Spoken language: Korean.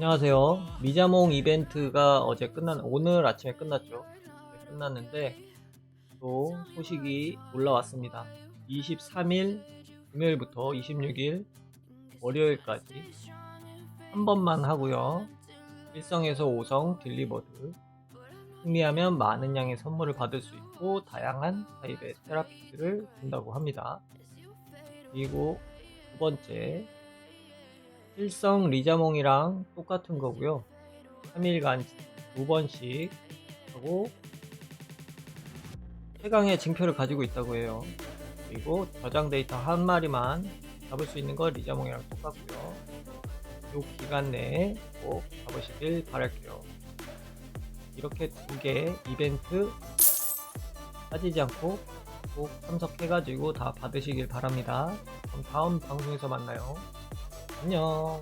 안녕하세요. 미자몽 이벤트가 어제 끝난, 오늘 아침에 끝났죠. 네, 끝났는데, 또 소식이 올라왔습니다. 23일 금요일부터 26일 월요일까지 한 번만 하고요. 1성에서 5성 딜리버드. 승리하면 많은 양의 선물을 받을 수 있고, 다양한 타입의 테라피트를 준다고 합니다. 그리고 두 번째, 일성 리자몽이랑 똑같은 거고요. 3일간 두 번씩 하고 최강의 징표를 가지고 있다고 해요. 그리고 저장 데이터 한 마리만 잡을 수 있는 건 리자몽이랑 똑같고요. 이 기간 내에 꼭 잡으시길 바랄게요. 이렇게 두개 이벤트 빠지지 않고 꼭 참석해가지고 다 받으시길 바랍니다. 그럼 다음 방송에서 만나요. 안녕.